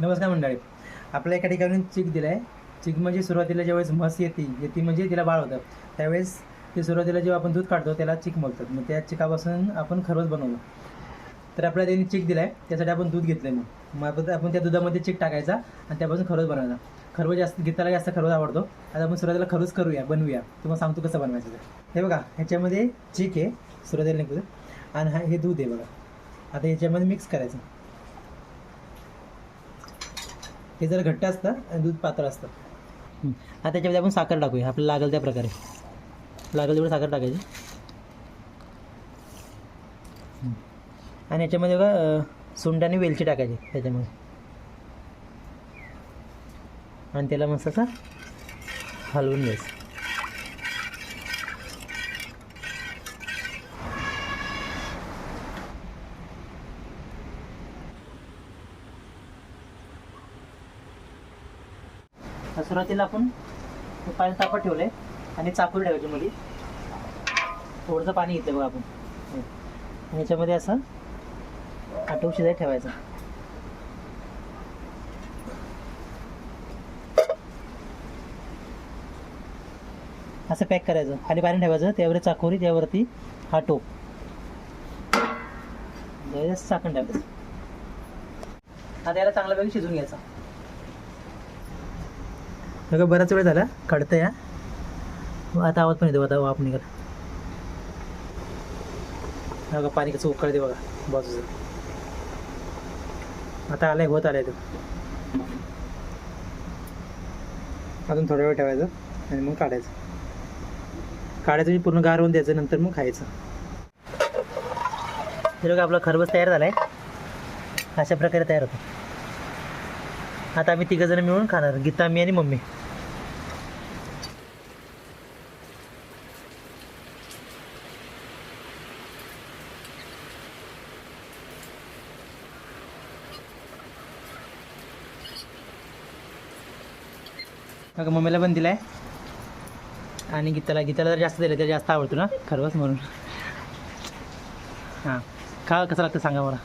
नमस्कार मंडळी. आपल्या एका ठिकाणी चिक दिला आहे चिक म्हणजे सुरुवातीला ज्यावेळेस म्हस येते येते म्हणजे तिला बाळ होतं. त्यावेळेस ते सुरुवातीला जेव्हा आपण दूध काढतो त्याला चिक बोलतात मग त्या चिकापासून आपण खरवस बनवलं तर आपल्याला त्यांनी चिक दिला आहे त्यासाठी आपण दूध घेतलं मग. मग आपण त्या दुधामध्ये चिक टाकायचा आणि त्यापासून खरवस बनवायचा. खरवस जास्त गीताला जास्त खरवस आवडतो. आता आपण सुरुवातीला खरवस करूया बनवूया. तुम्हाला सांगतो कसं बनवायचं ते. हे बघा ह्याच्यामध्ये चिक आहे. सुरुवातीला निघतो आणि हा हे दूध आहे बघा. आता ह्याच्यामध्ये मिक्स करायचं. हे जरा घट्ट असतं आणि दूध पातळ असतं. आता त्याच्यामध्ये आपण साखर टाकूया. आपल्याला लागेल त्या प्रकारे. लागेल तेवढं साखर टाकायची. आणि याच्यामध्ये बघा सुंड आणि वेलची टाकायची त्याच्यामध्ये. आणि त्याला मस्त असं हलवून घ्यायचं. सुरुवातीला आपण पाणी तापत ठेवलंय आणि चाकूर ठेवायची मध्ये थोडंसं पाणी घेतलं बघा आपण. आणि याच्यामध्ये असं आटव शिजाय ठेवायचं. असं पॅक करायचं. खाली पाणी ठेवायचं त्यावर चाकोरी त्यावरती हा टोप. त्याच्यावर चाकण टाकायचं. आता याला चांगल्यापैकी शिजून घ्यायचं. बघा बराच वेळ झाला. काढतं या आता आवाज पण येतो आता वाप निघाला. बघा पाणी कसं उकळते बघा बाजूचं. आता आलाय होत आलाय तो. अजून थोडा वेळ ठेवायचं आणि मग काढायचं. काढायचं म्हणजे पूर्ण गार होऊन द्यायचं नंतर मग खायचं. तर बघा आपला खरबस तयार झालाय. अशा प्रकारे तयार होतो. आता आम्ही तिघ जण मिळून खाणार गीता मी आणि मम्मी. बघा मम्मीला पण दिलाय. आणि गीताला गीताला जर जास्त दिलं तर जास्त आवडतो ना? खरवस म्हणून. हां. खा कसं लागतं सांगा मला.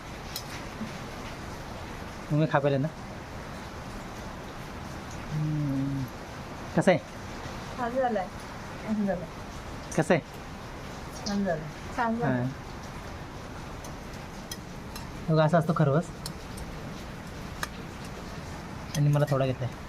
मम्मी खा पाहिलं ना. कसं आहे? कसं आहे? हां. बघा असं असतो खरवस. आणि मला थोडा घेतलाय.